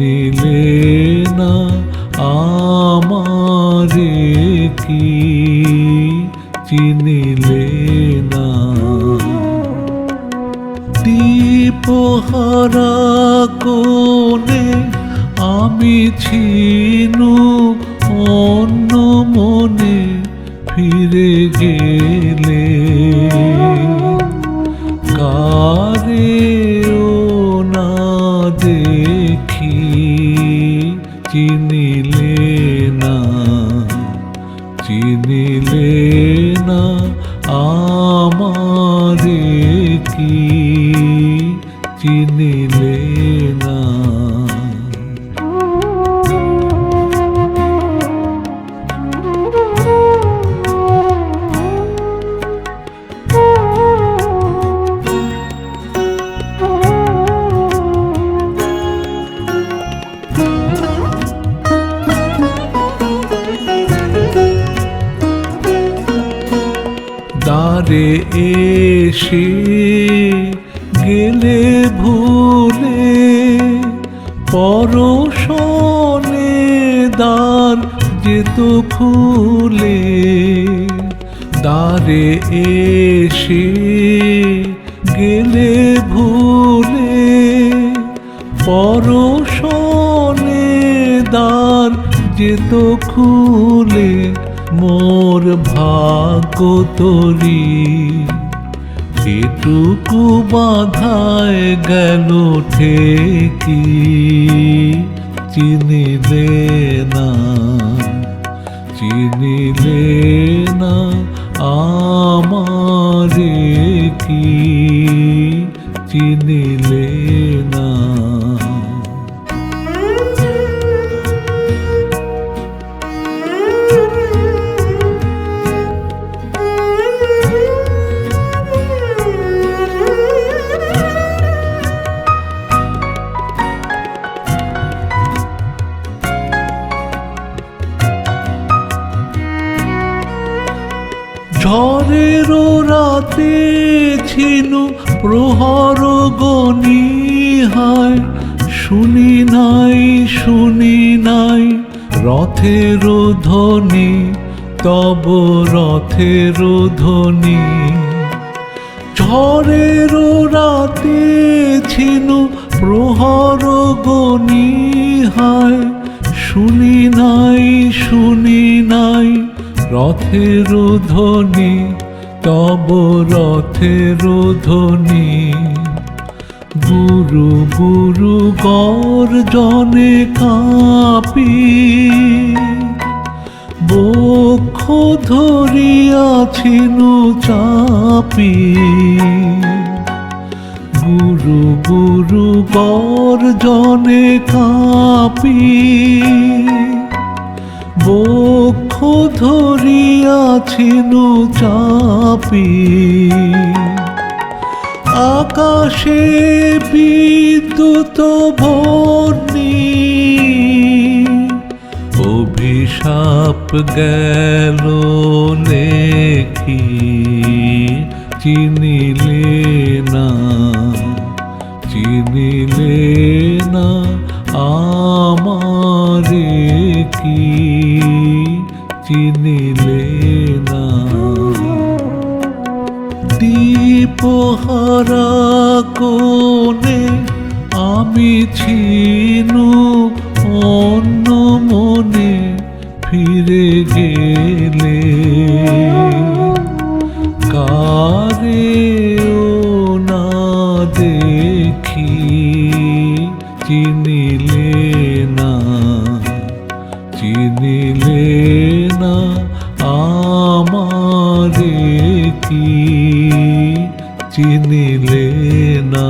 নিলে না আমারে কি? চিনিলে না। দীপহারা কোণে আমি ছিনু অন্য মনে ফিরে গেলে। কা চিনিলে দ্বারে এসে গেলে ভুলে পরশনে দ্বার যেত খুলে। দ্বারে এসে গেলে ভুলে পরশনে দ্বার যেত খুলে। মোর ভাগ্য তরি এটুকু বাধায় গেল ঠেকি চিনিলে না চিনিলে না আমারে কি চিনিলে ঝড়েরও রাতে ছিল প্রহর গনি হায়। শুনি নাই শুনি নাই, রথের ধ্বনি, তব রথের ধ্বনি। ঝড়ের রাতে ছিল প্রহর গনি হায়। শুনি নাই শুনি নাই রথের ধ্বনি তব রথের ধ্বনি গুরু গুরু গর্জনে কাঁপি, বক্ষ ধরিয়াছিনু চাপি। গুরু গুরু গর্জনে কাঁপি। বক্ষ ধরিয়াছিনু চাপি। আকাশে বিদ্যুৎ ভর্নি অভিশাপ গেল লেখি চিনিলে না চিনিলে না আমারে। চিনিলে না দীপহারা কোণে আমি ছিনু। নিলে না